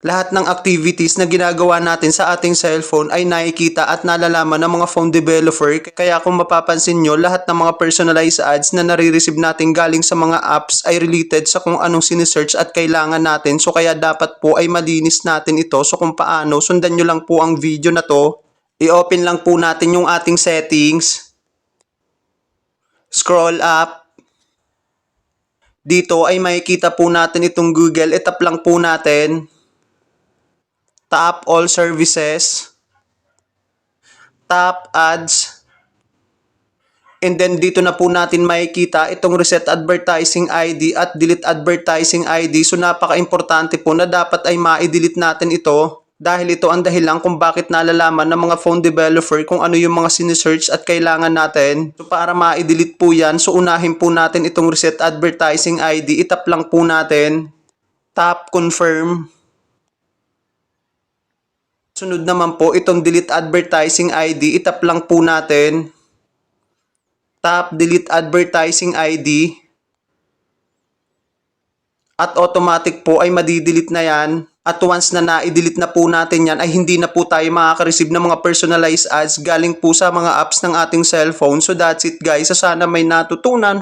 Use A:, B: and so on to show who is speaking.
A: lahat ng activities na ginagawa natin sa ating cellphone ay nakikita at nalalaman ng mga phone developer. Kaya kung mapapansin nyo, lahat ng mga personalized ads na nare-receive natin galing sa mga apps ay related sa kung anong sinesearch at kailangan natin. So kaya dapat po ay malinis natin ito. So kung paano, sundan nyo lang po ang video na to. I-open lang po natin yung ating settings. Scroll up. Dito ay makikita po natin itong Google. Itap lang po natin. Tap all services. Tap ads. And then dito na po natin makikita itong reset advertising ID at delete advertising ID. So napaka-importante po na dapat ay ma-delete natin ito dahil ito ang dahilan kung bakit nalalaman ng mga phone developer kung ano yung mga sinesearch at kailangan natin. So para ma-delete po yan, so unahin po natin itong reset advertising ID. Itap lang po natin. Tap confirm. Sunod naman po itong delete advertising ID, itap lang po natin. Tap delete advertising ID. At automatic po ay madidelete na yan. At once na na-delete na po natin yan ay hindi na po tayo makaka-receive ng mga personalized ads galing po sa mga apps ng ating cellphone. So that's it guys. Sana may natutunan